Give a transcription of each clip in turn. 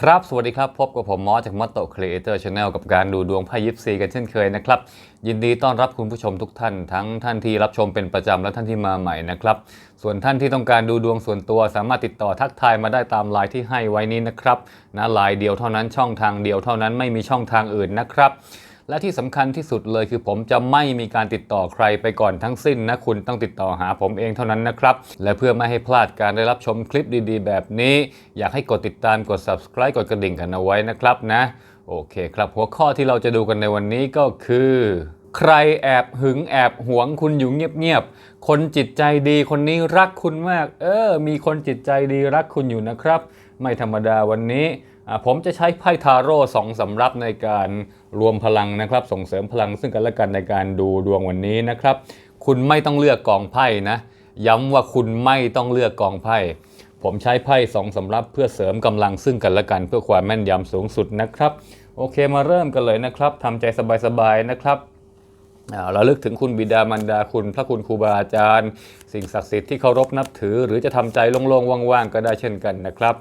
ครับ สวัสดีครับ พบกับผมมอสจากมอตโตครีเอเตอร์ชาแนลกับการดูดวงไพ่ยิปซีกันเช่นเคยนะครับ ยินดีต้อนรับคุณผู้ชมทุกท่าน ทั้งท่านที่รับชมเป็นประจำและท่านที่มาใหม่นะครับ ส่วนท่านที่ต้องการดูดวงส่วนตัวสามารถติดต่อทักทายมาได้ตามไลน์ที่ให้ไว้นี้นะครับนะไลน์เดียวเท่านั้นช่องทางเดียวเท่านั้นไม่มีช่องทางอื่นนะครับ และที่สำคัญที่สุดเลยคือผมจะไม่มีการติดต่อใครไปก่อนทั้งสิ้นนะคุณต้องติดต่อหาผมเองเท่านั้นนะครับ และเพื่อไม่ให้พลาดการได้รับชมคลิปดีๆ แบบนี้ อยากให้กดติดตามกด subscribe กดกระดิ่งกันเอาไว้นะครับนะโอเคครับ หัวข้อที่เราจะดูกันในวันนี้ก็คือ ใครแอบหึงแอบหวงคุณอยู่เงียบๆคนจิตใจดีคนนี้รักคุณมาก เออ มีคนจิตใจดีรักคุณอยู่นะครับ ไม่ธรรมดาวันนี้ ผมจะใช้ไพ่ทาโร่สองสำรับในการรวมพลังนะครับ ส่งเสริมพลังซึ่งกันและกันในการดูดวงวันนี้นะครับ คุณไม่ต้องเลือกกองไพ่นะ ย้ำว่าคุณไม่ต้องเลือกกองไพ่ ผมใช้ไพ่สองสำรับเพื่อเสริมกำลังซึ่งกันและกัน เพื่อความแม่นยำสูงสุดนะครับ โอเคมาเริ่มกันเลยนะครับทำใจสบายๆนะครับอ่าเราลึกถึงคุณบิดามารดาคุณ พระคุณครูบาอาจารย์ สิ่งศักดิ์สิทธิ์ที่เคารพนับถือ หรือจะทำใจโล่งๆว่างๆก็ได้เช่นกันนะครับ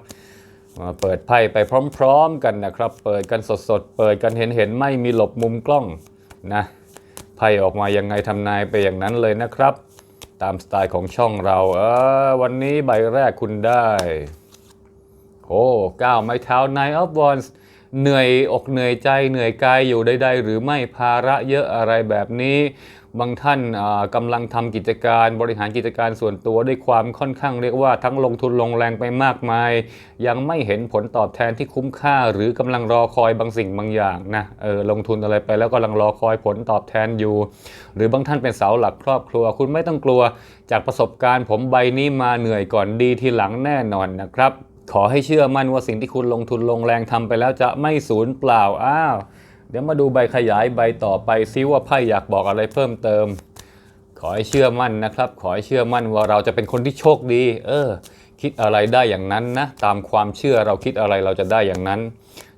มาเปิดไพ่ไปพร้อมๆกันนะครับ เปิดกันสดๆ เปิดกันเห็นๆ ไม่มีหลบมุมกล้องนะไพ่ออกมายังไงทำนายไปอย่างนั้นเลยนะครับ ตามสไตล์ของช่องเราเออวันนี้ใบแรกคุณได้โอ้ก้าวไม้เท้า Nine of Wands เหนื่อยอกเหนื่อยใจเหนื่อยกายอยู่ใดๆหรือไม่ภาระเยอะอะไรแบบนี้ บางท่านอ่ากำลังทำกิจการบริหารกิจการส่วนตัวด้วยความค่อนข้างเรียกว่าทั้งลงทุนลงแรงไปมากมาย ยังไม่เห็นผลตอบแทนที่คุ้มค่า หรือกำลังรอคอยบางสิ่งบางอย่างนะเออลงทุนอะไรไปแล้วกำลังรอคอยผลตอบแทนอยู่ หรือบางท่านเป็นเสาหลักครอบครัว คุณไม่ต้องกลัวจากประสบการณ์ผมใบนี้มาเหนื่อยก่อนดีทีหลังแน่นอนนะครับ ขอให้เชื่อมั่นว่าสิ่งที่คุณลงทุนลงแรงทำไปแล้วจะไม่สูญเปล่าอ้าว เดี๋ยวมาดูใบขยายใบต่อไปซิว่าไพ่อยากบอกอะไรเพิ่มเติม ขอให้เชื่อมั่นนะครับ ขอให้เชื่อมั่นว่าเราจะเป็นคนที่โชคดี เออ คิดอะไรได้อย่างนั้นนะ ตามความเชื่อเราคิดอะไรเราจะได้อย่างนั้น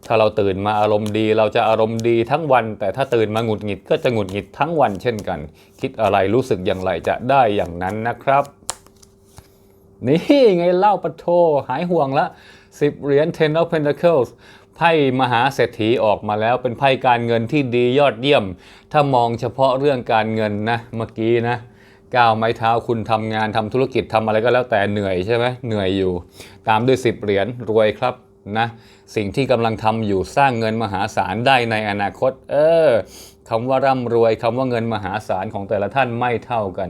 ถ้าเราตื่นมาอารมณ์ดี เราจะอารมณ์ดีทั้งวัน แต่ถ้าตื่นมาหงุดหงิดก็จะหงุดหงิดทั้งวันเช่นกัน คิดอะไรรู้สึกอย่างไรจะได้อย่างนั้นนะครับ นี่ไงเล่าปะโทหายห่วงละ10เหรียญ Ten of Pentacles ไพ่มหาเศรษฐีออกมาแล้วเป็นไพ่การเงินที่ดียอดเยี่ยม ถ้ามองเฉพาะเรื่องการเงินนะเมื่อกี้นะก้าวไม้เท้าคุณทำงานทำธุรกิจทำอะไรก็แล้วแต่เหนื่อยใช่ไหมเหนื่อยอยู่ ตามด้วย 10 เหรียญรวยครับนะสิ่งที่กำลังทำอยู่สร้างเงินมหาศาลได้ในอนาคต เออ คำว่าร่ำรวยคำว่าเงินมหาศาลของแต่ละท่านไม่เท่ากัน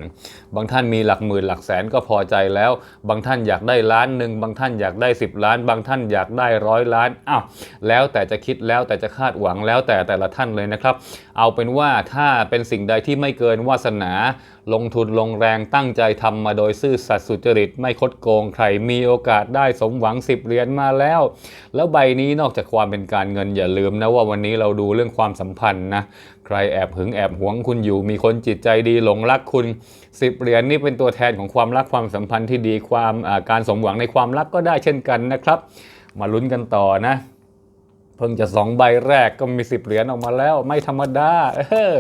บางท่านมีหลักหมื่นหลักแสนก็พอใจแล้ว บางท่านอยากได้ล้านหนึ่งบางท่านอยากได้ 10 ล้าน บางท่านอยากได้ร้อยล้านอ้าวแล้วแต่จะคิดแล้วแต่จะคาดหวังแล้วแต่แต่ละท่านเลยนะครับ เอาเป็นว่าถ้าเป็นสิ่งใดที่ไม่เกินวาสนา ลงทุนลงแรงตั้งใจทำมาโดยซื่อสัตย์สุจริตไม่คดโกงใครมีโอกาสได้สมหวัง 10เหรียญมาแล้ว แล้วใบนี้นอกจากความเป็นการเงินอย่าลืมนะว่าวันนี้เราดูเรื่องความสัมพันธ์นะ ใครแอบหึงแอบหวงคุณอยู่ มีคนจิตใจดีหลงรักคุณ10เหรียญนี่เป็นตัวแทนของความรักความสัมพันธ์ที่ดีความการสมหวังในความรักก็ได้เช่นกันนะครับ มาลุ้นกันต่อนะเพิ่งจะสองใบแรกก็มี10เหรียญออกมาแล้ว ไม่ธรรมดาเออ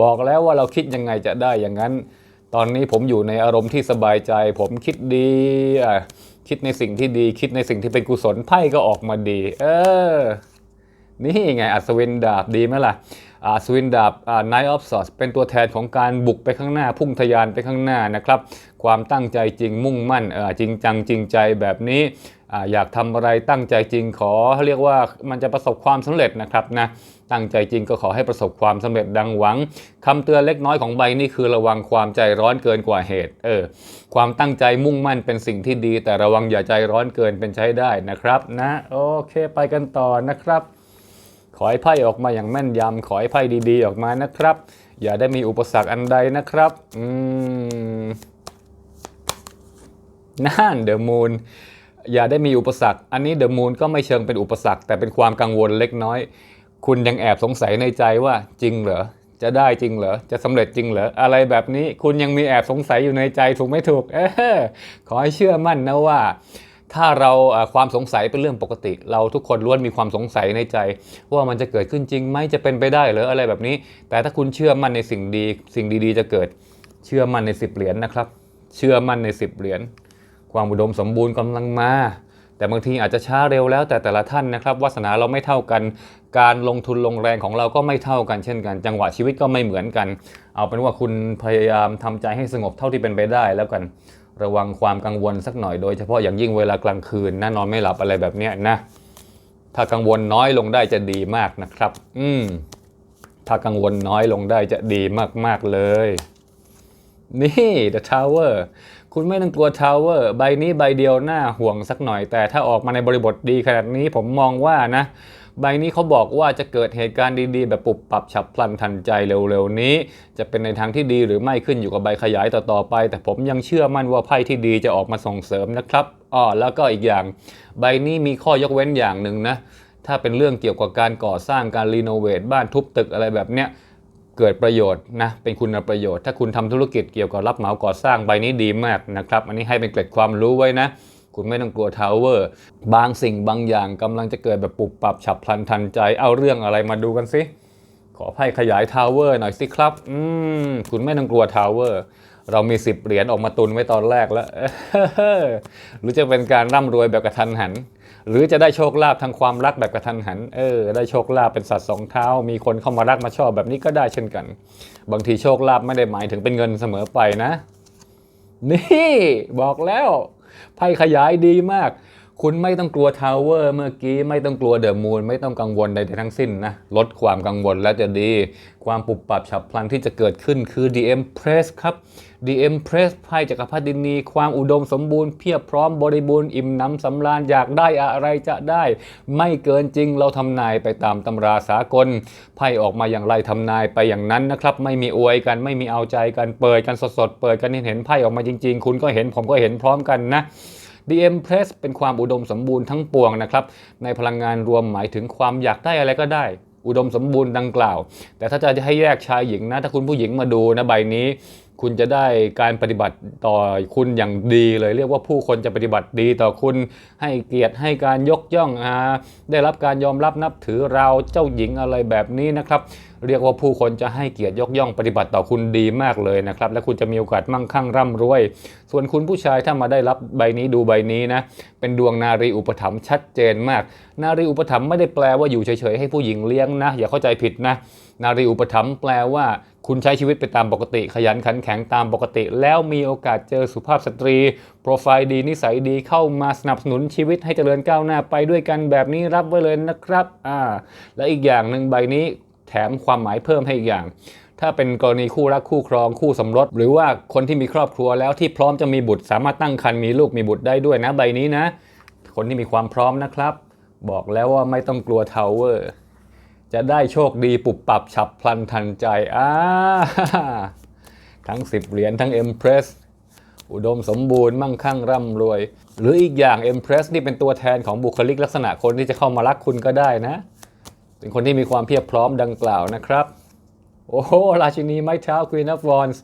บอกแล้วว่าเราคิดยังไงจะได้อย่างนั้น ตอนนี้ผมอยู่ในอารมณ์ที่สบายใจ ผมคิดดีคิดในสิ่งที่ดีคิดในสิ่งที่เป็นกุศลไพ่ก็ออกมาดี เออ นี่ไงอัศวินดาบดีไหมล่ะ อัศวินดาบอ่า Knight of Swords เป็นตัวแทนของการบุกไปข้างหน้า พุ่งทะยานไปข้างหน้านะครับ ความตั้งใจจริงมุ่งมั่นจริงจังจริงใจแบบนี้อ่าอยากทำอะไรตั้งใจจริงขอเรียกว่ามันจะประสบความสำเร็จนะครับนะตั้งใจจริงก็ขอให้ประสบความสำเร็จดังหวังคำเตือนเล็กน้อยของใบนี่คือระวังความใจร้อนเกินกว่าเหตุเออความตั้งใจมุ่งมั่นเป็นสิ่งที่ดี แต่ระวังอย่าใจร้อนเกินเป็นใช้ได้นะครับนะโอเคไปกันต่อนะครับ ขอให้ไพ่ออกมาอย่างแม่นยำขอให้ไพ่ดีๆออกมานะครับ อย่าได้มีอุปสรรคอันใดนะครับอืมนั่นเดอะมูนอย่าได้มีอุปสรรค อันนี้เดอะมูนก็ไม่เชิงเป็นอุปสรรค แต่เป็นความกังวลเล็กน้อย คุณยังแอบสงสัยในใจว่าจริงเหรอจะได้จริงเหรอ จะสำเร็จจริงเหรอ อะไรแบบนี้ คุณยังมีแอบสงสัยอยู่ในใจถูกไม่ถูก เออขอให้เชื่อมั่นนะว่า ถ้าเราความสงสัยเป็นเรื่องปกติ เราทุกคนล้วนมีความสงสัยในใจ ว่ามันจะเกิดขึ้นจริงไหมจะเป็นไปได้หรืออะไรแบบนี้ แต่ถ้าคุณเชื่อมั่นในสิ่งดีสิ่งดีๆ จะเกิดเชื่อมั่นใน10เหรียญนะครับ เชื่อมั่นใน10เหรียญความอุดมสมบูรณ์กำลังมาแต่แต่บางทีอาจจะช้าเร็วแล้วแต่แต่ละท่านนะครับวาสนาเราไม่เท่ากัน การลงทุนลงแรงของเราก็ไม่เท่ากันเช่นกัน จังหวะชีวิตก็ไม่เหมือนกัน เอาเป็นว่าคุณพยายามทำใจให้สงบเท่าที่เป็นไปได้แล้วกัน ระวังความกังวลสักหน่อยโดยเฉพาะอย่างยิ่งเวลากลางคืนนะนอนไม่หลับอะไรแบบเนี้ยนะ ถ้ากังวลน้อยลงได้จะดีมากนะครับ อืมถ้ากังวลน้อยลงได้จะดีมาก ๆ เลย นี่ The Tower คุณไม่ต้องกลัว Tower ใบนี้ใบเดียวหน้าห่วงสักหน่อย แต่ถ้าออกมาในบริบทดีขนาดนี้ผมมองว่านะ ใบนี้เขาบอกว่าจะเกิดเหตุการณ์ดีๆ แบบปุบปรับฉับพลันทันใจเร็วๆนี้ จะเป็นในทางที่ดีหรือไม่ขึ้นอยู่กับใบขยายต่อๆไป แต่ผมยังเชื่อมั่นว่าไพ่ที่ดีจะออกมาส่งเสริมนะครับอ้อแล้วก็อีกอย่าง ใบนี้มีข้อยกเว้นอย่างหนึ่งนะถ้าเป็นเรื่องเกี่ยวกับการก่อสร้างการรีโนเวทบ้านทุบตึกอะไรแบบเนี้ยเกิดประโยชน์นะเป็นคุณประโยชน์ ถ้าคุณทำธุรกิจเกี่ยวกับรับเหมาก่อสร้างใบนี้ดีมากนะครับ อันนี้ให้เป็นเกร็ดความรู้ไว้นะ คุณไม่ต้องกลัวทาวเวอร์ บางสิ่งบางอย่างกำลังจะเกิดแบบปุบปรับฉับพลันทันใจ เอาเรื่องอะไรมาดูกันสิ ขอไพ่ขยายทาวเวอร์หน่อยสิครับ อืม คุณไม่ต้องกลัวทาวเวอร์ เรามี10เหรียญออกมาตุนไว้ตอนแรกแล้ว หรือจะเป็นการร่ำรวยแบบกระทันหัน หรือจะได้โชคลาภทางความรักแบบกระทันหัน เออ ได้โชคลาภเป็นสัตว์สองเท้า มีคนเข้ามารักมาชอบแบบนี้ก็ได้เช่นกัน บางทีโชคลาภไม่ได้หมายถึงเป็นเงินเสมอไปนะ นี่ บอกแล้ว ไพ่ขยายดีมาก คุณไม่ต้องกลัวทาวเวอร์เมื่อกี้ไม่ต้องกลัวเดอะมูนไม่ต้องกังวลใดๆทั้งสิ้นนะ ลดความกังวลแล้วจะดี ความปุบปรับฉับพลันที่จะเกิดขึ้นคือ DM Press ครับ DM Press ไพ่จักรพรรดินี ความอุดมสมบูรณ์เพียบพร้อมบริบูรณ์อิ่มน้ำสำราญอยากได้อะไรจะได้ ไม่เกินจริงเราทำนายไปตามตำราสากลไพ่ออกมาอย่างไรทำนายไปอย่างนั้นนะครับ ไม่มีอวยกันไม่มีเอาใจกันเปิดกันสดๆเปิดกันเห็นไพ่ออกมาจริง ๆ คุณก็เห็นผมก็เห็นพร้อมกันนะ DM Press เป็นความอุดมสมบูรณ์ทั้งปวงนะครับในพลังงานรวมหมายถึงความอยากได้อะไรก็ได้ อุดมสมบูรณ์ดังกล่าว แต่ถ้าจะให้แยกชายหญิงนะถ้าคุณผู้หญิงมาดูนะใบนี้ คุณจะได้การปฏิบัติต่อคุณอย่างดีเลย เรียกว่าผู้คนจะปฏิบัติดีต่อคุณให้เกียรติให้การยกย่องอาได้รับการยอมรับนับถือเราเจ้าหญิงอะไรแบบนี้นะครับ เรียกว่าผู้คนจะให้เกียรติยกย่องปฏิบัติต่อคุณดีมากเลยนะครับ และคุณจะมีโอกาสมั่งคั่งร่ำรวย ส่วนคุณผู้ชายถ้ามาได้รับใบนี้ดูใบนี้นะ เป็นดวงนารีอุปถัมภ์ชัดเจนมาก นารีอุปถัมภ์ไม่ได้แปลว่าอยู่เฉยๆให้ผู้หญิงเลี้ยงนะ อย่าเข้าใจผิดนะ นารีอุปถัมภ์แปลว่าคุณใช้ชีวิตไปตามปกติ ขยันขันแข็งตามปกติ แล้วมีโอกาสเจอสุภาพสตรี โปรไฟล์ดีนิสัยดีเข้ามาสนับสนุนชีวิตให้เจริญก้าวหน้าไปด้วยกันแบบนี้รับไว้เลยนะครับอ่าและอีกอย่างหนึ่งใบนี้ แถมความหมายเพิ่มให้อีกอย่าง ถ้าเป็นกรณีคู่รักคู่ครองคู่สมรส หรือว่าคนที่มีครอบครัวแล้วที่พร้อมจะมีบุตร สามารถตั้งครรภ์มีลูกมีบุตรได้ด้วยนะใบนี้นะ คนที่มีความพร้อมนะครับ บอกแล้วว่าไม่ต้องกลัวทาวเวอร์จะได้โชคดีปุบปับฉับพลันทันใจอ่าทั้ง 10 เหรียญทั้ง Empress อุดมสมบูรณ์มั่งคั่งร่ำรวย หรืออีกอย่าง Empress นี่เป็นตัวแทนของบุคลิกลักษณะคนที่จะเข้ามารักคุณก็ได้นะ เป็นคนที่มีความเพียบพร้อมดังกล่าวนะครับ โอ้โหราชินีไม้เท้าควีนอฟวอนส์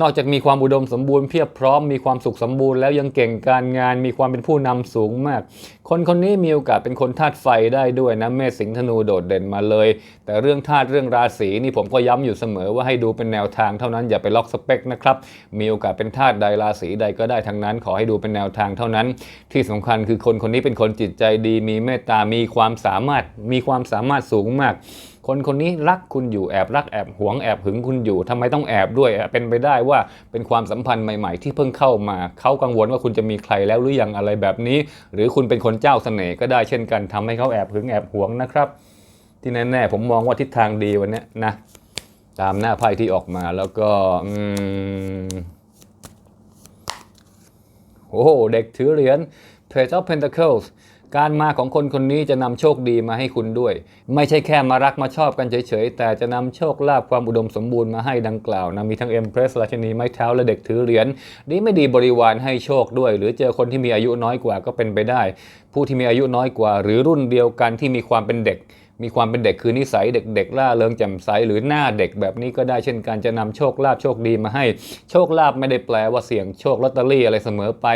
นอกจากมีความอุดมสมบูรณ์เพียบพร้อมมีความสุขสมบูรณ์แล้วยังเก่งการงานมีความเป็นผู้นำสูงมาก คนคนนี้มีโอกาสเป็นคนธาตุไฟได้ด้วยนะเมษสิงห์ธนูโดดเด่นมาเลย แต่เรื่องธาตุเรื่องราศีนี่ผมก็ย้ำอยู่เสมอว่าให้ดูเป็นแนวทางเท่านั้นอย่าไปล็อกสเปคนะครับมีโอกาสเป็นธาตุใดราศีใดก็ได้ทั้งนั้น ขอให้ดูเป็นแนวทางเท่านั้น ที่สำคัญคือคนคนนี้เป็นคนจิตใจดี มีเมตตามีความสามารถมีความสามารถสูงมาก คนคนนี้รักคุณอยู่แอบรักแอบหวงแอบหึงคุณอยู่ทำไมต้องแอบด้วยเป็นไปได้ว่าเป็นความสัมพันธ์ใหม่ ๆ ที่เพิ่งเข้ามาเขากังวลว่าคุณจะมีใครแล้วหรือยังอะไรแบบนี้ หรือคุณเป็นคนเจ้าเสน่ห์ก็ได้เช่นกันทำให้เขาแอบหึงแอบหวงนะครับ ที่แน่ๆผมมองว่าทิศทางดีวันนี้นะ ตามหน้าไพ่ที่ออกมาแล้วก็อืมโอ้โหเด็กถือเหรียญ Page of Pentacles การมาของคนคนนี้จะนำโชคดีมาให้คุณด้วย ไม่ใช่แค่มารักมาชอบกันเฉยๆ แต่จะนำโชคลาภความอุดมสมบูรณ์มาให้ดังกล่าวนะมีทั้งเอ็มเพรสราชินีไม้เท้าและเด็กถือเหรียญดีไม่ดีบริวารให้โชคด้วย หรือเจอคนที่มีอายุน้อยกว่าก็เป็นไปได้ ผู้ที่มีอายุน้อยกว่า หรือรุ่นเดียวกันที่มีความเป็นเด็ก มีความเป็นเด็กคือนิสัยเด็กๆล่าเริงแจ่มใสหรือหน้าเด็กแบบนี้ก็ได้เช่นกันจะนำโชคลาภโชคดีมาให้ โชคลาภไม่ได้แปลว่าเสี่ยงโชคลอตเตอรี่อะไรเสมอไป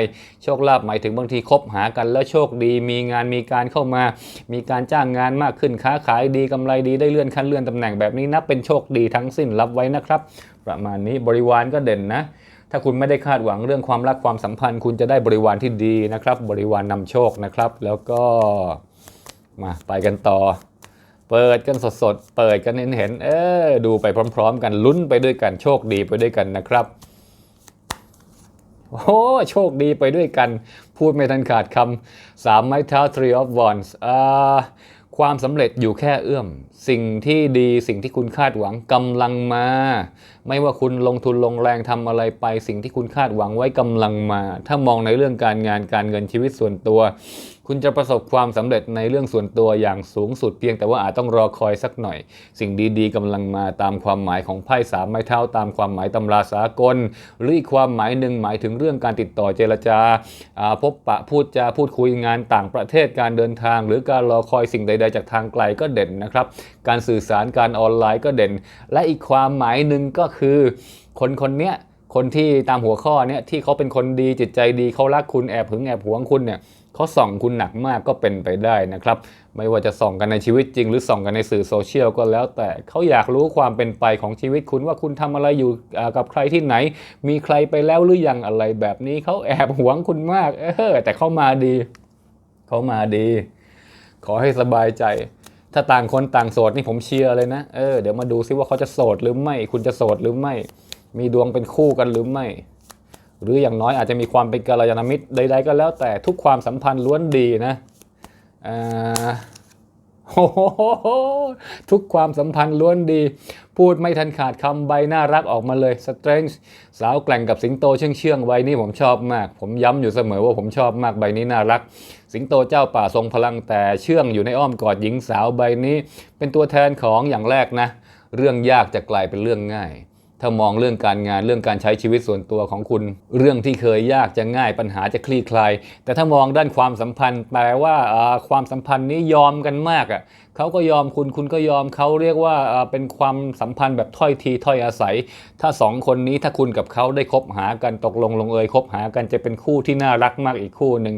โชคลาภหมายถึงบางทีคบหากันแล้วโชคดี มีงานมีการเข้ามา มีการจ้างงานมากขึ้นค้าขายดีกำไรดีได้เลื่อนขั้นเลื่อนตำแหน่งแบบนี้นับเป็นโชคดีทั้งสิ้นรับไว้นะครับ ประมาณนี้บริวารก็เด่นนะถ้าคุณไม่ได้คาดหวังเรื่องความรักความสัมพันธ์ คุณจะได้บริวารที่ดีนะครับ บริวารนำโชคนะครับ แล้วก็มาไปกันต่อ เปิดกันสดๆ เปิดกันเห็นๆ เออ ดูไปพร้อม ๆ กันลุ้นไปด้วยกัน โชคดีไปด้วยกันนะครับ โอ้โชคดีไปด้วยกัน พูดไม่ทันขาดคำสามไม้เท้า three of wands อ่าความสำเร็จอยู่แค่เอื้อม สิ่งที่ดีสิ่งที่คุณคาดหวังกำลังมา ไม่ว่าคุณลงทุนลงแรงทำอะไรไป สิ่งที่คุณคาดหวังไว้กำลังมา ถ้ามองในเรื่องการงานการเงินชีวิตส่วนตัว คุณจะประสบความสำเร็จในเรื่องส่วนตัวอย่างสูงสุดเพียงแต่ว่าอาจต้องรอคอยสักหน่อย สิ่งดีๆกำลังมาตามความหมายของไพ่สามไม้เท้าตามความหมายตำราสากล หรืออีกความหมายหนึ่งหมายถึงเรื่องการติดต่อเจรจาอ่าพบปะพูดจาพูดคุยงานต่างประเทศการเดินทาง หรือการรอคอยสิ่งใด ๆ จากทางไกลก็เด่นนะครับ การสื่อสารการออนไลน์ก็เด่น และอีกความหมายหนึ่งก็คืคือคนคนเนี้ยคนที่ตามหัวข้อเนี้ยที่เขาเป็นคนดีจิตใจดีเขารักคุณแอบหึงแอบหวงคุณเนี่ยเขาส่องคุณหนักมากก็เป็นไปได้นะครับ ไม่ว่าจะส่องกันในชีวิตจริง หรือส่องกันในสื่อโซเชียลก็แล้ว แต่เขาอยากรู้ความเป็นไปของชีวิตคุณว่าคุณทำอะไรอยู่กับใครที่ไหน มีใครไปแล้วหรือยังอะไรแบบนี้เขาแอบหวงคุณมากเออแต่เขามาดีเขามาดี ขอให้สบายใจ ถ้าต่างคนต่างโสดนี่ผมเชียร์เลยนะ เออ เดี๋ยวมาดูซิว่าเขาจะโสดหรือไม่ คุณจะโสดหรือไม่ มีดวงเป็นคู่กันหรือไม่ หรืออย่างน้อยอาจจะมีความเป็นกัลยาณมิตรใด ๆ ก็แล้วแต่ทุกความสัมพันธ์ล้วนดีนะอ่าโอ้โหทุกความสัมพันธ์ล้วนดี พูดไม่ทันขาดคำใบน่ารักออกมาเลย Strange สาวแกล่งกับสิงโตเชื่องเชื่องใบนี้ผมชอบมาก ผมย้ำอยู่เสมอว่าผมชอบมากใบนี้น่ารัก สิงโตเจ้าป่าทรงพลังแต่เชื่องอยู่ในอ้อมกอดหญิงสาวใบนี้ เป็นตัวแทนของอย่างแรกนะ เรื่องยากจะกลายเป็นเรื่องง่ายถ้ามองเรื่องการงานเรื่องการใช้ชีวิตส่วนตัวของคุณ เรื่องที่เคยยากจะง่ายปัญหาจะคลี่คลาย แต่ถ้ามองด้านความสัมพันธ์แปลว่าอ่าความสัมพันธ์นี้ยอมกันมากอะ เขาก็ยอมคุณคุณก็ยอมเขาเรียกว่าอ่าเป็นความสัมพันธ์แบบถ้อยทีถ้อยอาศัย ถ้าสองคนนี้ถ้าคุณกับเขาได้คบหากันตกลงลงเอยคบหากันจะเป็นคู่ที่น่ารักมากอีกคู่หนึ่ง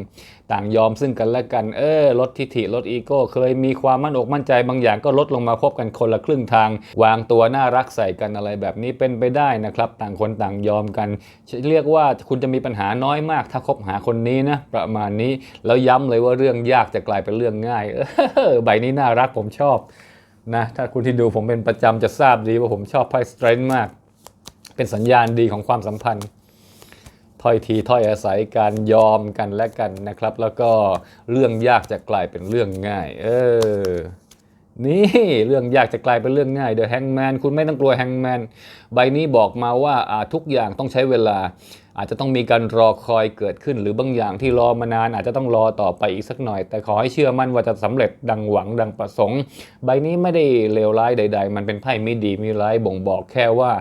ต่างยอมซึ่งกันและกัน เออ ลดทิฐิลดอีโก้ เคยมีความมั่นอกมั่นใจบางอย่างก็ลดลงมาพบกันคนละครึ่งทาง วางตัวน่ารักใส่กันอะไรแบบนี้เป็นไปได้นะครับ ต่างคนต่างยอมกัน เรียกว่าคุณจะมีปัญหาน้อยมาก ถ้าคบหาคนนี้นะ ประมาณนี้แล้วย้ำเลยว่าเรื่องยากจะกลายเป็นเรื่องง่ายเออใบนี้น่ารักผมชอบนะถ้าคุณที่ดูผมเป็นประจำจะทราบดีว่าผมชอบไพ่สเตรนท์มาก เป็นสัญญาณดีของความสัมพันธ์ ถ้อยทีถ้อยอาศัยการยอมกันและกันนะครับ แล้วก็เรื่องยากจะกลายเป็นเรื่องง่าย เออนี่เรื่องยากจะกลายเป็นเรื่องง่ายเดอะแฮงแมนคุณไม่ต้องกลัวแฮงแมนใบนี้บอกมาว่าทุกอย่างต้องใช้เวลา อาจจะต้องมีการรอคอยเกิดขึ้น หรือบางอย่างที่รอมานานอาจจะต้องรอต่อไปอีกสักหน่อย แต่ขอให้เชื่อมั่นว่าจะสำเร็จดังหวังดังประสงค์ ใบนี้ไม่ได้เลวร้ายใด ๆ มันเป็นไพ่ไม่ดีไม่ร้ายบ่งบอกแค่ว่า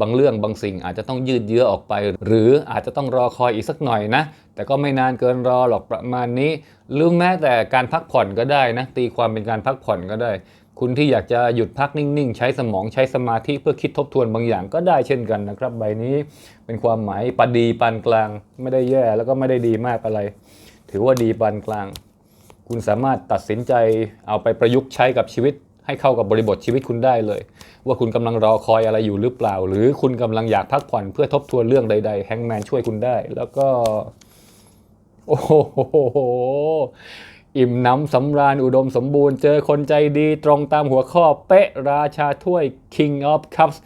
บางเรื่องบางสิ่งอาจจะต้องยืดเยื้อออกไป หรืออาจจะต้องรอคอยอีกสักหน่อยนะแต่ก็ไม่นานเกินรอหรอกประมาณนี้หรือแม้แต่การพักผ่อนก็ได้นะตีความเป็นการพักผ่อนก็ได้ คุณที่อยากจะหยุดพักนิ่ง ๆ ใช้สมองใช้สมาธิเพื่อคิดทบทวนบางอย่างก็ได้เช่นกันนะครับ ใบนี้เป็นความหมายปดีปานกลาง ไม่ได้แย่แล้วก็ไม่ได้ดีมากอะไร ถือว่าดีปานกลาง คุณสามารถตัดสินใจเอาไปประยุกต์ใช้กับชีวิต ให้เข้ากับบริบทชีวิตคุณได้เลย ว่าคุณกำลังรอคอยอะไรอยู่หรือเปล่า หรือคุณกำลังอยากพักผ่อนเพื่อทบทวนเรื่องใด ๆ แฮงแมนช่วยคุณได้ แล้วก็ โอ้โห อิ่มน้ำสำราญอุดมสมบูรณ์เจอคนใจดีตรงตามหัวข้อเป๊ะราชาถ้วย King of Cups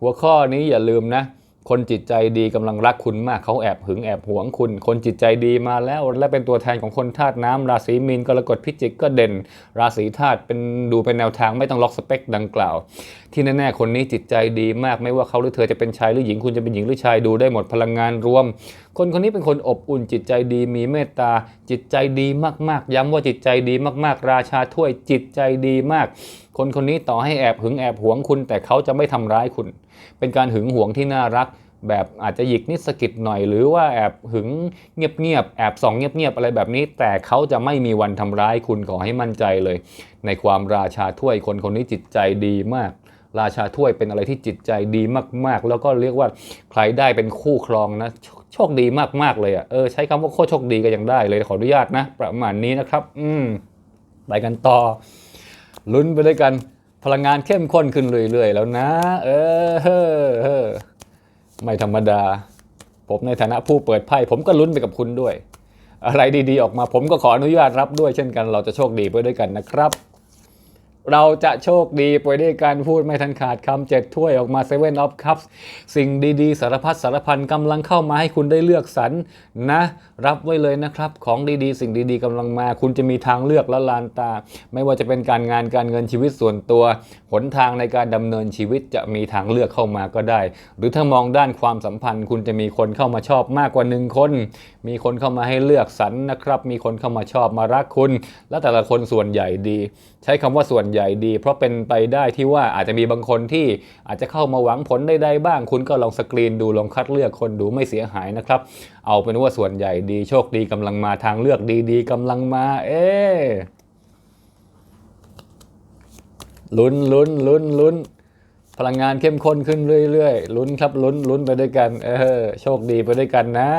หัวข้อนี้อย่าลืมนะ คนจิตใจดีกำลังรักคุณมากเขาแอบหึงแอบหวงคุณ คนจิตใจดีมาแล้ว และเป็นตัวแทนของคนธาตุน้ำราศีมีนกรกฎพิจิกก็เด่น ราศีธาตุเป็นดูเป็นแนวทางไม่ต้องล็อกสเปคดังกล่าว ที่แน่ๆคนนี้จิตใจดีมากไม่ว่าเขาหรือเธอจะเป็นชายหรือหญิง คุณจะเป็นหญิงหรือชายดูได้หมดพลังงานรวม คนคนนี้เป็นคนอบอุ่นจิตใจดีมีเมตตา จิตใจดีมากๆ ย้ำว่าจิตใจดีมากๆ ราชาถ้วยจิตใจดีมาก คนคนนี้ต่อให้แอบหึงแอบหวงคุณ แต่เขาจะไม่ทำร้ายคุณ เป็นการหึงหวงที่น่ารัก แบบอาจจะหยิกนิดสกิดหน่อย หรือว่าแอบหึงเงียบๆแอบส่องเงียบๆอะไรแบบนี้ แต่เขาจะไม่มีวันทำร้ายคุณขอให้มั่นใจเลย ในความราชาถ้วยคนคนนี้จิตใจดีมาก ราชาถ้วยเป็นอะไรที่จิตใจดีมาก ๆ แล้วก็เรียกว่าใครได้เป็นคู่ครองนะโชคดีมากๆเลยอะเออใช้คำว่าโคตรโชคดีก็ยังได้เลยขออนุญาตนะ ประมาณนี้นะครับ อืมไปกันต่อ ลุ้นไปด้วยกันพลังงานเข้มข้นขึ้นเรื่อยๆ แล้วนะ เออเฮ้อเฮ้อไม่ธรรมดา ผมในฐานะผู้เปิดไพ่ผมก็ลุ้นไปกับคุณด้วย อะไรดีๆออกมาผมก็ขออนุญาตรับด้วยเช่นกัน เราจะโชคดีไปด้วยกันนะครับ เราจะโชคดีไปได้วยการพูดไม่ทันขาดคำเจ็ดถ้วยออกมาเซเว่นออฟคัพสิ่งดีๆ สารพัดสารพันกำลังเข้ามาให้คุณได้เลือกสรรนะ รับไว้เลยนะครับ ของดีๆ สิ่งดีๆกำลังมา คุณจะมีทางเลือกและลานตา ไม่ว่าจะเป็นการงานการเงินชีวิตส่วนตัว หนทางในการดำเนินชีวิตจะมีทางเลือกเข้ามาก็ได้ หรือถ้ามองด้านความสัมพันธ์ คุณจะมีคนเข้ามาชอบมากกว่าหนึ่งคน มีคนเข้ามาให้เลือกสรรนะครับ มีคนเข้ามาชอบมารักคุณ และแต่ละคนส่วนใหญ่ดี ใช้คำว่าส่วนใหญ่ดี เพราะเป็นไปได้ที่ว่าอาจจะมีบางคนที่อาจจะเข้ามาหวังผลใดๆบ้าง คุณก็ลองสกรีนดูลองคัดเลือกคนดูไม่เสียหายนะครับ เอาเป็นว่าส่วนใหญ่ดี โชคดีกำลังมาทางเลือกดีๆกำลังมา เอ๊ะลุ้นลุ้นลุ้นลุ้นพลังงานเข้มข้นขึ้นเรื่อยๆ ลุ้นครับลุ้นลุ้นไปด้วยกัน เออ โชคดีไปด้วยกันนะ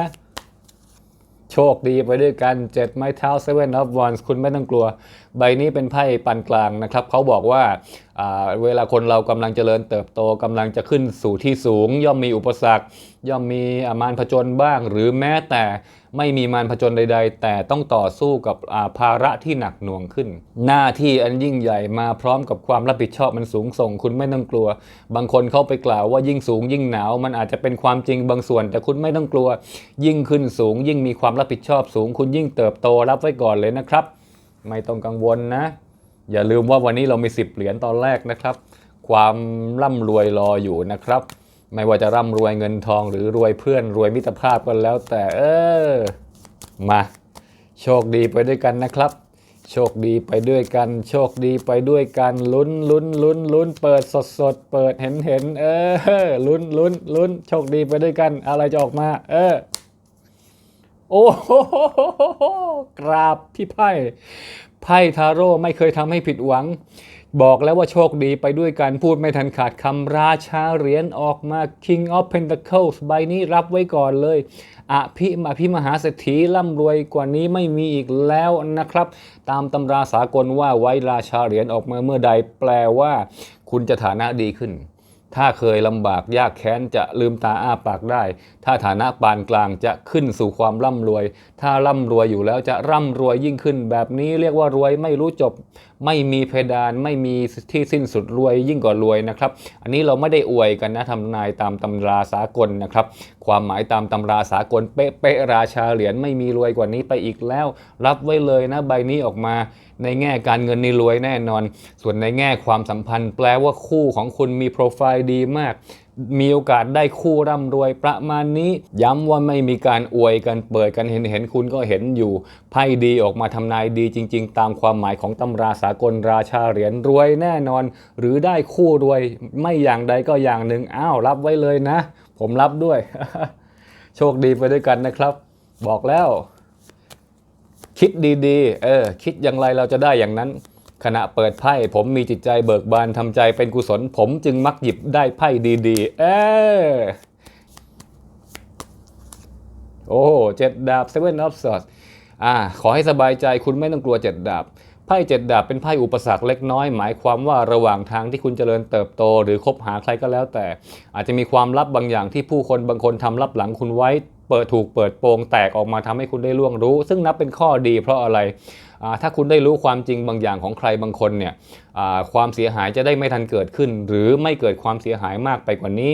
โชคดีไปด้วยกัน7ไม้เท้า Seven of Wands คุณไม่ต้องกลัว ใบนี้เป็นไพ่ปานกลางนะครับเขาบอกว่าเวลาคนเรากำลังเจริญเติบโตกำลังจะขึ้นสู่ที่สูง ย่อมมีอุปสรรค ย่อมมีมารผจญบ้าง หรือแม้แต่ไม่มีมารผจญใด ๆ แต่ต้องต่อสู้กับาภาระที่หนักหน่วงขึ้น หน้าที่อันยิ่งใหญ่มาพร้อมกับความรับผิดชอบมันสูงส่ง คุณไม่ต้องกลัว บางคนเขาไปกล่าวว่ายิ่งสูงยิ่งหนาว มันอาจจะเป็นความจริงบางส่วน แต่คุณไม่ต้องกลัว ยิ่งขึ้นสูง ยิ่งมีความรับผิดชอบสูง คุณยิ่งเติบโตรับไว้ก่อนเลยนะครับ ไม่ต้องกังวลนะ อย่าลืมว่าวันนี้เรามี 10 เหรียญตอนแรกนะครับ ความร่ำรวยรออยู่นะครับ ไม่ว่าจะร่ำรวยเงินทองหรือรวยเพื่อนรวยมิตรภาพกันแล้ว แต่เออมา โชคดีไปด้วยกันนะครับ โชคดีไปด้วยกัน โชคดีไปด้วยกันลุ้นลุ้นลุ้นลุ้นเปิดสดสดเปิดเห็นเห็นเออลุ้นลุ้นลุ้นโชคดีไปด้วยกัน อะไรจะออกมา เออ โอ้โหกราบพี่ไพ่ไพ่ทาโร่ไม่เคยทำให้ผิดหวัง บอกแล้วว่าโชคดีไปด้วยกันพูดไม่ทันขาดคำราชาเหรียญออกมา King of Pentacles ใบนี้รับไว้ก่อนเลยอภิมาพิมหาเศรษฐีร่ำรวยกว่านี้ไม่มีอีกแล้วนะครับ ตามตำราสากลว่าไว้ราชาเหรียญออกมาเมื่อใดแปลว่า คุณจะฐานะดีขึ้น ถ้าเคยลำบากยากแค้นจะลืมตาอ้าปากได้ ถ้าฐานะปานกลางจะขึ้นสู่ความร่ำรวย ถ้าร่ำรวยอยู่แล้วจะร่ำรวยยิ่งขึ้น แบบนี้เรียกว่ารวยไม่รู้จบไม่มีเพดานไม่มีที่สิ้นสุดรวยยิ่งกว่ารวยนะครับ อันนี้เราไม่ได้อวยกันนะทำนายตามตำราสากลนะครับ ความหมายตามตำราสากลเป๊ะเป๊ะราชาเหรียญไม่มีรวยกว่านี้ไปอีกแล้ว รับไว้เลยนะใบนี้ออกมาในแง่การเงินนี่รวยแน่นอน ส่วนในแง่ความสัมพันธ์ แปลว่าคู่ของคุณมีโปรไฟล์ดีมาก มีโอกาสได้คู่ร่ำรวยประมาณนี้ ย้ำว่าไม่มีการอวยกันเปิดกันเห็นเห็นคุณก็เห็นอยู่ ไพ่ดีออกมาทำนายดีจริง ๆ ตามความหมายของตำราสากลราชาเหรียญรวยแน่นอน หรือได้คู่รวยไม่อย่างใดก็อย่างหนึ่งอ้าวรับไว้เลยนะ ผมรับด้วย โชคดีไปด้วยกันนะครับ บอกแล้ว คิดดีๆ เออ คิดอย่างไรเราจะได้อย่างนั้น ขณะเปิดไพ่ผมมีจิตใจเบิกบานทำใจเป็นกุศล ผมจึงมักหยิบได้ไพ่ดีๆ เออโอ้เจ็ดดาบ Seven of Swords อ่าขอให้สบายใจคุณไม่ต้องกลัวเจ็ดดาบไพ่เจ็ดดาบเป็นไพ่อุปสรรคเล็กน้อย หมายความว่าระหว่างทางที่คุณเจริญเติบโต หรือคบหาใครก็แล้วแต่ อาจจะมีความลับบางอย่างที่ผู้คนบางคนทำลับหลังคุณไว้ เปิดถูกเปิดโปงแตกออกมาทำให้คุณได้ล่วงรู้ ซึ่งนับเป็นข้อดีเพราะอะไร ถ้าคุณได้รู้ความจริงบางอย่างของใครบางคนเนี่ยความเสียหายจะได้ไม่ทันเกิดขึ้น หรือไม่เกิดความเสียหายมากไปกว่านี้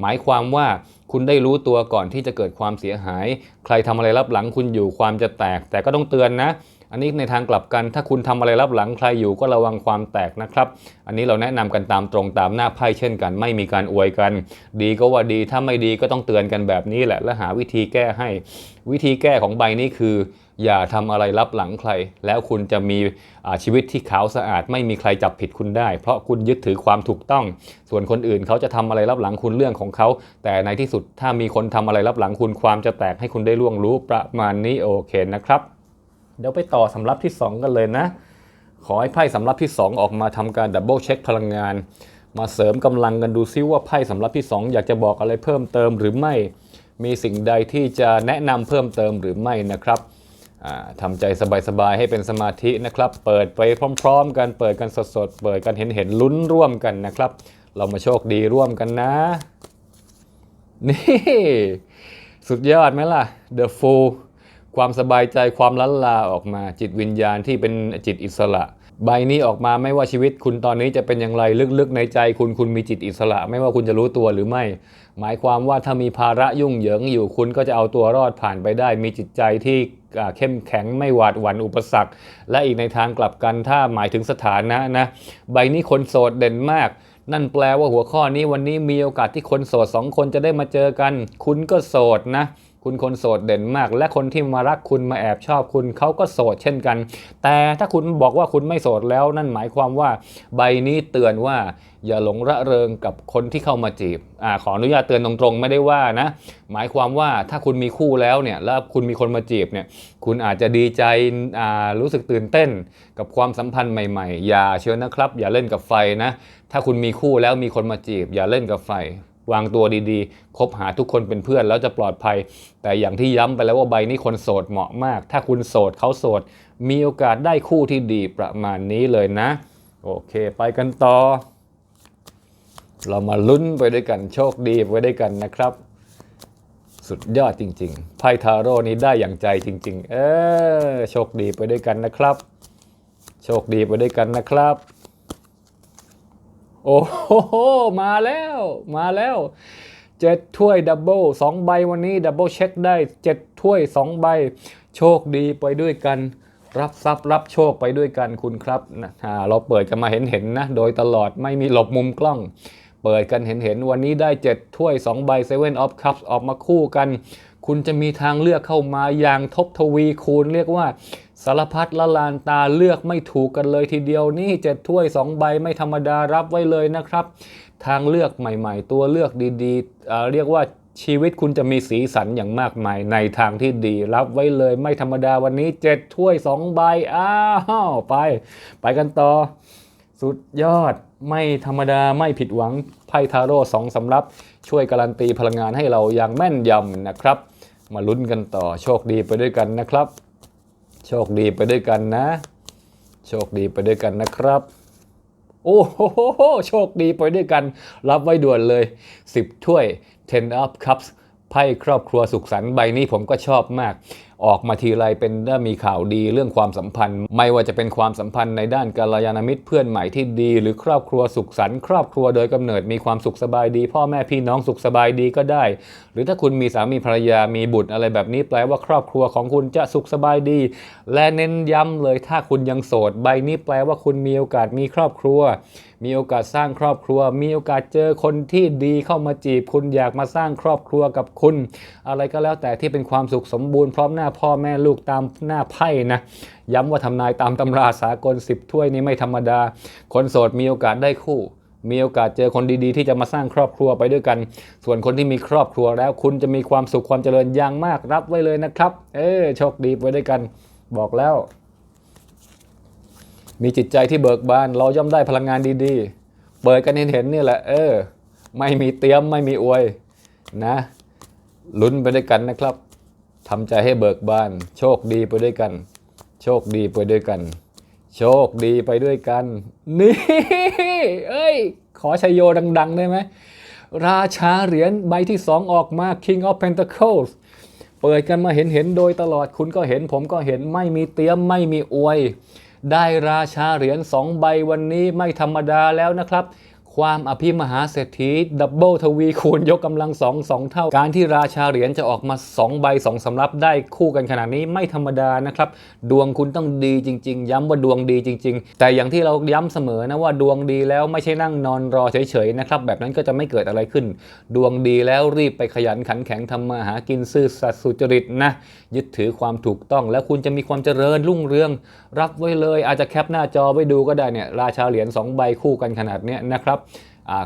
หมายความว่าคุณได้รู้ตัวก่อนที่จะเกิดความเสียหาย ใครทำอะไรรับหลังคุณอยู่ความจะแตก แต่ก็ต้องเตือนนะอันนี้ในทางกลับกันถ้าคุณทำอะไรรับหลังใครอยู่ก็ระวังความแตกนะครับ อันนี้เราแนะนำกันตามตรงตามหน้าไพ่เช่นกัน ไม่มีการอวยกัน ดีก็ว่าดีถ้าไม่ดีก็ต้องเตือนกันแบบนี้แหละ และหาวิธีแก้ให้ วิธีแก้ของใบนี้คือ อย่าทำอะไรรับหลังใคร แล้วคุณจะมีชีวิตที่ขาวสะอาด ไม่มีใครจับผิดคุณได้ เพราะคุณยึดถือความถูกต้อง ส่วนคนอื่นเขาจะทำอะไรรับหลังคุณเรื่องของเขา แต่ในที่สุดถ้ามีคนทำอะไรรับหลังคุณความจะแตกให้คุณได้ล่วงรู้ประมาณนี้โอเคนะครับ เดี๋ยวไปต่อสำรับที่ 2 กันเลยนะ ขอให้ไพ่สำรับที่ 2 ออกมาทำการดับเบิลเช็คพลังงาน มาเสริมกำลังกันดูซิว่าไพ่สำรับที่ 2 อยากจะบอกอะไรเพิ่มเติมหรือไม่ มีสิ่งใดที่จะแนะนำเพิ่มเติมหรือไม่นะครับอ่าทำใจสบายๆให้เป็นสมาธินะครับ เปิดไปพร้อม ๆ กัน เปิดกันสดๆ เปิดกันเห็นๆ ลุ้นร่วมกันนะครับ เรามาโชคดีร่วมกันนะ นี่ สุดยอดไหมล่ะ The Full ความสบายใจความล้นลาออกมา จิตวิญญาณที่เป็นจิตอิสระ ใบนี้ออกมาไม่ว่าชีวิตคุณตอนนี้จะเป็นอย่างไรลึกๆในใจคุณคุณมีจิตอิสระ ไม่ว่าคุณจะรู้ตัวหรือไม่ หมายความว่าถ้ามีภาระยุ่งเหยิงอยู่คุณก็จะเอาตัวรอดผ่านไปได้ มีจิตใจที่อ่าเข้มแข็งไม่หวาดหวั่นอุปสรรค และอีกในทางกลับกันถ้าหมายถึงสถานะนะใบนี้คนโสดเด่นมากนั่นแปลว่าหัวข้อนี้วันนี้มีโอกาสที่คนโสดสองคนจะได้มาเจอกัน คุณก็โสดนะ คุณคนโสดเด่นมาก และคนที่มารักคุณมาแอบชอบคุณเขาก็โสดเช่นกัน แต่ถ้าคุณบอกว่าคุณไม่โสดแล้วนั่นหมายความว่า ใบนี้เตือนว่า อย่าหลงระเริงกับคนที่เข้ามาจีบอขออนุญาตเตือนตรงๆ ไม่ได้ว่านะหมายความว่าถ้าคุณมีคู่แล้วเนี่ยแล้วคุณมีคนมาจีบเนี่ยคุณอาจจะดีใจรู้สึกตื่นเต้น กับความสัมพันธ์ใหม่ๆ อย่าเชียวนะครับ อย่าเล่นกับไฟนะถ้าคุณมีคู่แล้วมีคนมาจีบ อย่าเล่นกับไฟ วางตัวดีๆ คบหาทุกคนเป็นเพื่อนแล้วจะปลอดภัย แต่อย่างที่ย้ำไปแล้วว่าใบนี้คนโสดเหมาะมาก ถ้าคุณโสดเขาโสด มีโอกาสได้คู่ที่ดีประมาณนี้เลยนะ โอเค ไปกันต่อ เรามาลุ้นไปด้วยกันโชคดีไปด้วยกันนะครับ สุดยอดจริงๆ ไพ่ทาโร่นี้ได้อย่างใจจริง ๆ เออโชคดีไปด้วยกันนะครับ โชคดีไปด้วยกันนะครับ โอ้โห มาแล้ว มาแล้วเจ็ดถ้วยดับเบิลสองใบวันนี้ดับเบิลเช็คได้เจ็ดถ้วยสองใบ โชคดีไปด้วยกัน รับทรัพย์รับโชคไปด้วยกันคุณครับนะเราเปิดกันมาเห็นเห็นๆนะ โดยตลอดไม่มีหลบมุมกล้อง เปิดกันเห็นเห็นๆวันนี้ได้ 7 ถ้วย 2 ใบ7 of Cups ออกมาคู่กัน คุณจะมีทางเลือกเข้ามาอย่างทบทวีคูณเรียกว่า สารพัดละลานตาเลือกไม่ถูกกันเลยทีเดียวนี่7ถ้วย 2 ใบไม่ธรรมดารับไว้เลยนะครับ ทางเลือกใหม่ๆ ตัวเลือกดีๆ เรียกว่าชีวิตคุณจะมีสีสันอย่างมากมายในทางที่ดี รับไว้เลยไม่ธรรมดาวันนี้7ถ้วย2ใบอ้าวไป ไปกันต่อ สุดยอดไม่ธรรมดาไม่ผิดหวังไพ่ทาโร่สองสำรับ ช่วยการันตีพลังงานให้เราอย่างแม่นยำนะครับ มาลุ้นกันต่อโชคดีไปด้วยกันนะครับ โชคดีไปด้วยกันนะ โชคดีไปด้วยกันนะครับ โอ้โหโชคดีไปด้วยกัน รับไว้ด่วนเลย 10 ถ้วย 10 up cups ไพ่ครอบครัวสุขสันต์ใบนี้ผมก็ชอบมากออกมาทีไรเป็นได้มีข่าวดีเรื่องความสัมพันธ์ ไม่ว่าจะเป็นความสัมพันธ์ในด้านกัลยาณมิตรเพื่อนใหม่ที่ดี หรือครอบครัวสุขสันต์ครอบครัวโดยกำเนิดมีความสุขสบายดี พ่อแม่พี่น้องสุขสบายดีก็ได้ หรือถ้าคุณมีสามีภรรยามีบุตรอะไรแบบนี้แปลว่าครอบครัวของคุณจะสุขสบายดี และเน้นย้ำเลยถ้าคุณยังโสดใบนี้แปลว่าคุณมีโอกาสมีครอบครัว มีโอกาสสร้างครอบครัว มีโอกาสเจอคนที่ดีเข้ามาจีบ คุณอยากมาสร้างครอบครัวกับคุณ อะไรก็แล้วแต่ที่เป็นความสุขสมบูรณ์พร้อมหน้าพ่อแม่ลูกตามหน้าไพ่นะ ย้ำว่าทำนายตามตำราสากล10ถ้วยนี้ไม่ธรรมดา คนโสดมีโอกาสได้คู่ มีโอกาสเจอคนดีๆ ที่จะมาสร้างครอบครัวไปด้วยกัน ส่วนคนที่มีครอบครัวแล้ว คุณจะมีความสุขความเจริญอย่างมากรับไว้เลยนะครับ เออโชคดีไปด้วยกัน บอกแล้ว มีจิตใจที่เบิกบาน เราย่อมได้พลังงานดีๆ เปิดกันเห็นๆนี่แหละ เออ ไม่มีเตรียมไม่มีอวยนะลุ้นไปด้วยกันนะครับ ทำใจให้เบิกบาน โชคดีไปด้วยกัน โชคดีไปด้วยกัน โชคดีไปด้วยกัน นี่ เอ้ย ขอชัยโยดัง ๆ ได้ไหม ราชาเหรียญใบที่สองออกมา King of Pentacles เปิดกันมาเห็นเห็นๆโดยตลอดคุณก็เห็นผมก็เห็นไม่มีเตรียมไม่มีอวย ได้ราชาเหรียญสองใบวันนี้ไม่ธรรมดาแล้วนะครับ ความอภิมหาเศรษฐีดับเบิลทวีคูณยกกำลังสองสองเท่า การที่ราชาเหรียญจะออกมา 2 ใบ2สำรับได้คู่กันขนาดนี้ไม่ธรรมดานะครับ ดวงคุณต้องดีจริง ๆ ย้ำว่าดวงดีจริง ๆ แต่อย่างที่เราย้ำเสมอนะว่าดวงดีแล้วไม่ใช่นั่งนอนรอเฉยๆนะครับ แบบนั้นก็จะไม่เกิดอะไรขึ้น ดวงดีแล้วรีบไปขยันขันแข็งทำมาหากินซื่อสัตย์สุจริตนะยึดถือความถูกต้องแล้วคุณจะมีความเจริญรุ่งเรือง รับไว้เลยอาจจะแคปหน้าจอไว้ดูก็ได้เนี่ยราชาเหรียญ2ใบคู่กันขนาดเนี้ยนะครับ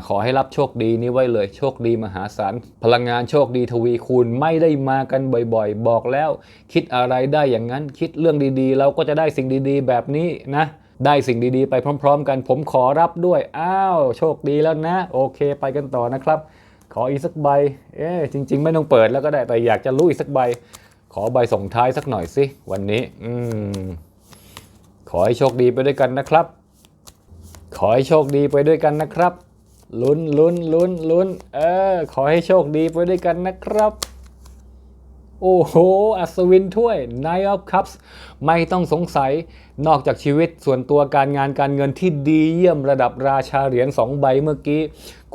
ขอให้รับโชคดีนี้ไว้เลยโชคดีมหาศาลพลังงานโชคดีทวีคูณไม่ได้มากันบ่อยๆ บอกแล้ว คิดอะไรได้อย่างนั้นคิดเรื่องดีๆ เราก็จะได้สิ่งดีๆ แบบนี้นะ ได้สิ่งดีๆ ไปพร้อม ๆ กัน ผมขอรับด้วย อ้าว โชคดีแล้วนะ โอเคไปกันต่อนะครับ ขออีกสักใบ เอ๊จริง ๆ ไม่ต้องเปิดแล้วก็ได้แต่อยากจะรู้อีกสักใบ ขอใบส่งท้ายสักหน่อยสิวันนี้ อืมขอให้โชคดีไปด้วยกันนะครับ ขอให้โชคดีไปด้วยกันนะครับ ลุ้นลุ้นลุ้นลุ้นเออ ขอให้โชคดีไปด้วยกันนะครับ โอ้โห อัศวินถ้วย Knight of Cups ไม่ต้องสงสัย นอกจากชีวิตส่วนตัวการงานการเงินที่ดีเยี่ยมระดับราชาเหรียญ2ใบเมื่อกี้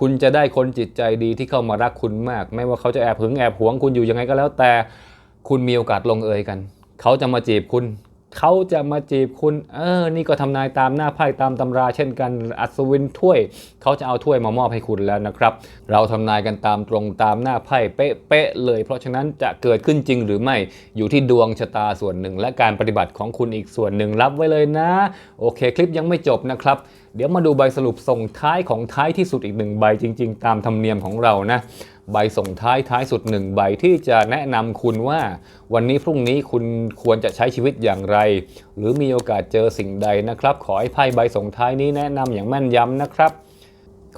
คุณจะได้คนจิตใจดีที่เข้ามารักคุณมาก ไม่ว่าเขาจะแอบหึงแอบหวงคุณอยู่ยังไงก็แล้วแต่ คุณมีโอกาสลงเอยกัน เขาจะมาจีบคุณ เขาจะมาจีบคุณ เออ นี่ก็ทำนายตามหน้าไพ่ตามตำราเช่นกัน อัศวินถ้วย เขาจะเอาถ้วยมามอบให้คุณแล้วนะครับ เราทำนายกันตามตรงตามหน้าไพ่เป๊ะๆเลย เพราะฉะนั้นจะเกิดขึ้นจริงหรือไม่ อยู่ที่ดวงชะตาส่วนหนึ่ง และการปฏิบัติของคุณอีกส่วนหนึ่งรับไว้เลยนะ โอเค คลิปยังไม่จบนะครับ เดี๋ยวมาดูใบสรุปส่งท้ายของท้ายที่สุดอีกหนึ่งใบจริง ๆ ตามธรรมเนียมของเรานะ ใบส่งท้ายท้ายสุดหนึ่งใบที่จะแนะนำคุณว่า วันนี้พรุ่งนี้คุณควรจะใช้ชีวิตอย่างไร หรือมีโอกาสเจอสิ่งใดนะครับ ขอให้ไพ่ใบส่งท้ายนี้แนะนำอย่างแม่นยำนะครับ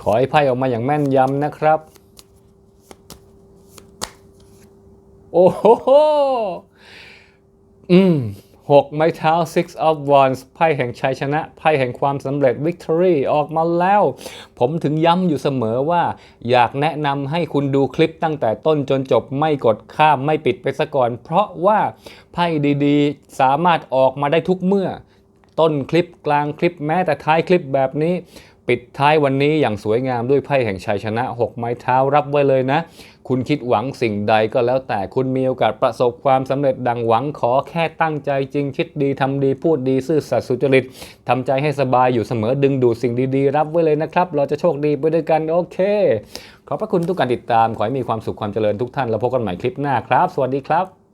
ขอให้ไพ่ออกมาอย่างแม่นยำนะครับ โอ้โหอืม หกไม้เท้า six of wands ไพ่แห่งชัยชนะ ไพ่แห่งความสำเร็จ victory ออกมาแล้ว ผมถึงย้ำอยู่เสมอว่า อยากแนะนำให้คุณดูคลิปตั้งแต่ต้นจนจบไม่กดข้ามไม่ปิดไปซะก่อน เพราะว่าไพ่ดีๆ สามารถออกมาได้ทุกเมื่อ ต้นคลิปกลางคลิปแม้แต่ท้ายคลิปแบบนี้ ปิดท้ายวันนี้อย่างสวยงามด้วยไพ่แห่งชัยชนะ 6 ไม้เท้ารับไว้เลยนะ คุณคิดหวังสิ่งใดก็แล้วแต่คุณมีโอกาสประสบความสำเร็จดังหวังขอแค่ตั้งใจจริงคิดดีทำดีพูดดีซื่อสัตย์สุจริตทำใจให้สบายอยู่เสมอดึงดูดสิ่งดีๆ รับไว้เลยนะครับ เราจะโชคดีไปด้วยกันโอเค ขอบพระคุณทุกการติดตามขอให้มีความสุขความเจริญทุกท่านแล้วพบกันใหม่คลิปหน้าครับ สวัสดีครับ